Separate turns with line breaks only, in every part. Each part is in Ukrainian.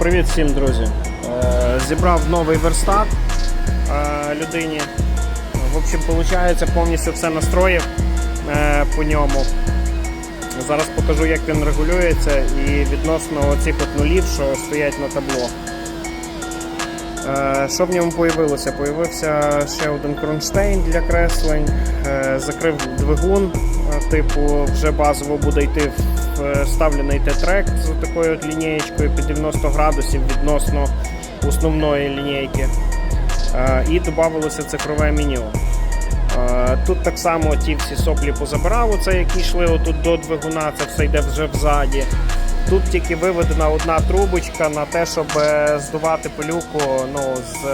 Привіт всім, друзі. Е, Зібрав новий верстат е, людині. В общем, виходить, повністю все настроїв е, по ньому. Зараз покажу, як він регулюється і відносно оцих от нулів, що стоять на табло. Що в ньому появилося? Появився ще один кронштейн для креслень, закрив двигун, типу, вже базово буде йти е, вставлений Т-трек з такою от лінієчкою під 90 градусів відносно основної лінійки. Е, І додавалося цифрове меню. Е, Тут так само ті всі соплі позабирав, оце, які йшли отут до двигуна, це все йде вже взаді. Тут тільки виведена одна трубочка на те, щоб здувати пилюку ну, з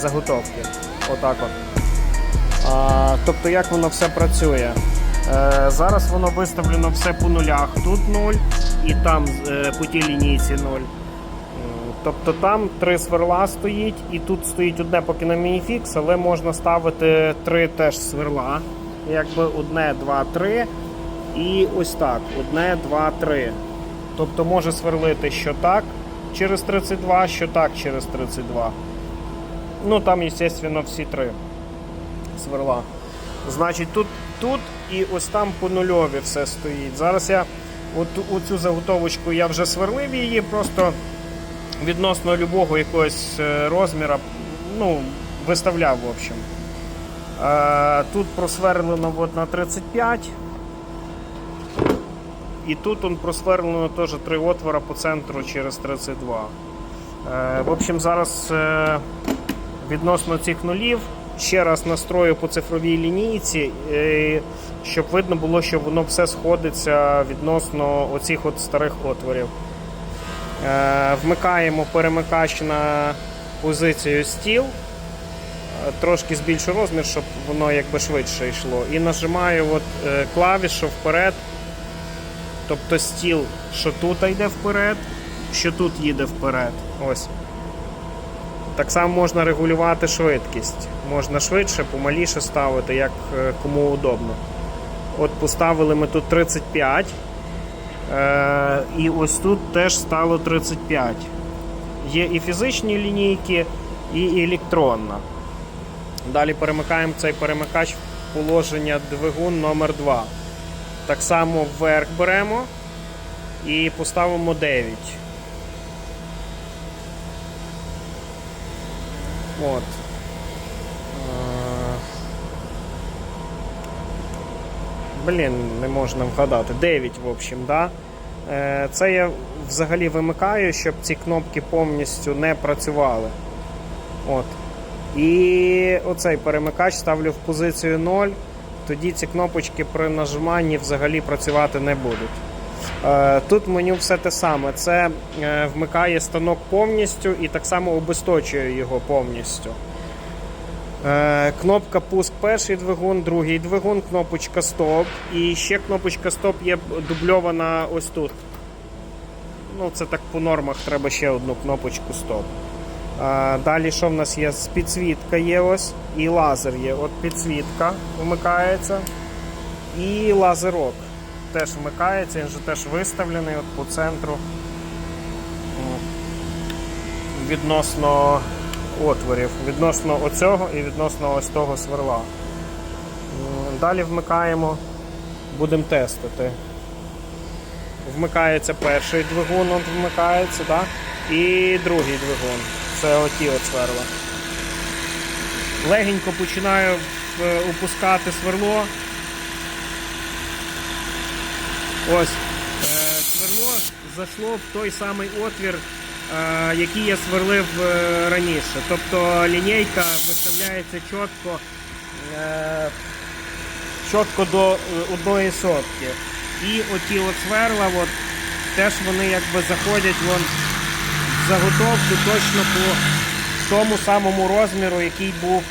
заготовки. Отак от. А, тобто як воно все працює? Е, зараз воно виставлено все по нулях. Тут 0 і там е, по тій лінійці 0. Тобто там три сверла стоїть, і тут стоїть одне поки на мініфікс, але можна ставити три теж сверла. Якби одне, два, три. І ось так: одне, два, три. Тобто може сверлити що так через 32, що так через 32. Ну там, звісно, всі три сверла. Значить, тут, тут і ось там по нульові все стоїть. Зараз я от, оцю заготовочку я вже сверлив її, просто відносно любого якогось е, розміра, ну, виставляв, в общем. Е, Тут просверлено от на 35. І тут он просверлено теж три отвора по центру через 32. Е, в общем, зараз відносно цих нулів ще раз настрою по цифровій лінійці, е, щоб видно було, що воно все сходиться відносно оцих от старих отворів. Е, вмикаємо перемикач на позицію стіл. Е, Трошки збільшу розмір, щоб воно якби швидше йшло. І нажимаю от, клавішу вперед. Тобто стіл, що тут йде вперед, що тут їде вперед. Ось. Так само можна регулювати швидкість. Можна швидше, помаліше ставити, як е, кому удобно. От поставили ми тут 35. Е, і ось тут теж стало 35. Є і фізичні лінійки, і електронна. Далі перемикаємо цей перемикач в положення двигун номер 2 так само вверх беремо і поставимо 9. От. Е, Блін, не можна вгадати. 9, в общем, да? Е, Це я взагалі вимикаю, щоб ці кнопки повністю не працювали. От. І оцей перемикач ставлю в позицію 0 тоді ці кнопочки при нажиманні взагалі працювати не будуть. Е, Тут меню все те саме. Це е, вмикає станок повністю і так само обесточує його повністю. Е, Кнопка пуск перший двигун, другий двигун, кнопочка стоп. І ще кнопочка стоп є дубльована ось тут. Ну, Це так по нормах треба ще одну кнопочку стоп. Далі що в нас є? Підсвітка є ось і лазер є. От підсвітка вмикається. І лазерок теж вмикається, він же теж виставлений от по центру відносно отворів, відносно оцього і відносно ось того сверла. Далі вмикаємо, будемо тестити. Вмикається перший двигун, от вмикається, так? і другий двигун. Це оті от сверла. Легенько починаю е, опускати сверло. Ось. Е, Сверло зайшло в той самий отвір, е, який я сверлив е, раніше. Тобто лінійка виставляється чітко, чітко до одної сотки. І оті от сверла, от, теж вони якби заходять вон заготовку точно по тому самому розміру, який був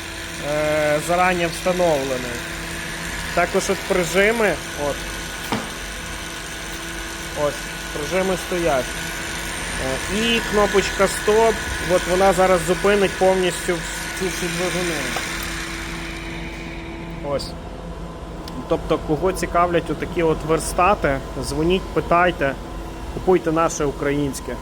е, зарані встановлений. Також от прижими, от, ось, прижими стоять. Е, і кнопочка стоп, от вона зараз зупинить повністю цю двигуни. Ось. Тобто, кого цікавлять отакі от верстати, дзвоніть, питайте, купуйте наше українське.